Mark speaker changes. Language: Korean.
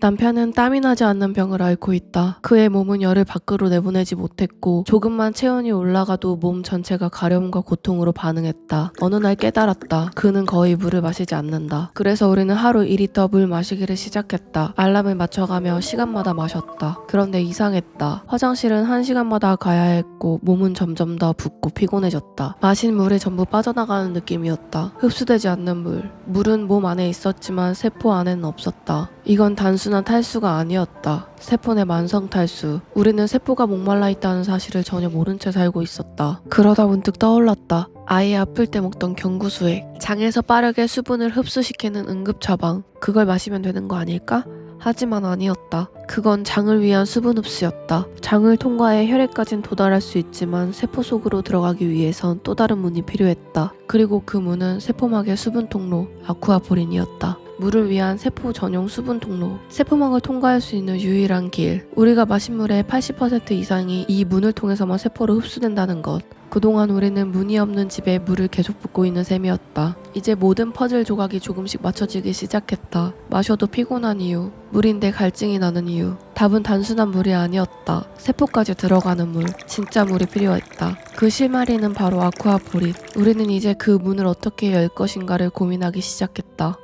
Speaker 1: 남편은 땀이 나지 않는 병을 앓고 있다. 그의 몸은 열을 밖으로 내보내지 못했고 조금만 체온이 올라가도 몸 전체가 가려움과 고통으로 반응했다. 어느 날 깨달았다. 그는 거의 물을 마시지 않는다. 그래서 우리는 하루 1리터 물 마시기를 시작했다. 알람을 맞춰가며 시간마다 마셨다. 그런데 이상했다. 화장실은 한 시간마다 가야 했고 몸은 점점 더 붓고 피곤해졌다. 마신 물에 전부 빠져나가는 느낌이었다. 흡수되지 않는 물. 물은 몸 안에 있었지만 세포 안에는 없었다. 이건 단순한 탈수가 아니었다. 세포 내 만성 탈수. 우리는 세포가 목말라 있다는 사실을 전혀 모른 채 살고 있었다. 그러다 문득 떠올랐다. 아이 아플 때 먹던 경구수액. 장에서 빠르게 수분을 흡수시키는 응급 처방. 그걸 마시면 되는 거 아닐까? 하지만 아니었다. 그건 장을 위한 수분 흡수였다. 장을 통과해 혈액까진 도달할 수 있지만 세포 속으로 들어가기 위해선 또 다른 문이 필요했다. 그리고 그 문은 세포막의 수분 통로 아쿠아포린이었다. 물을 위한 세포 전용 수분 통로. 세포막을 통과할 수 있는 유일한 길. 우리가 마신 물의 80% 이상이 이 문을 통해서만 세포로 흡수된다는 것. 그동안 우리는 문이 없는 집에 물을 계속 붓고 있는 셈이었다. 이제 모든 퍼즐 조각이 조금씩 맞춰지기 시작했다. 마셔도 피곤한 이유, 물인데 갈증이 나는 이유. 답은 단순한 물이 아니었다. 세포까지 들어가는 물, 진짜 물이 필요했다. 그 실마리는 바로 아쿠아포린. 우리는 이제 그 문을 어떻게 열 것인가를 고민하기 시작했다.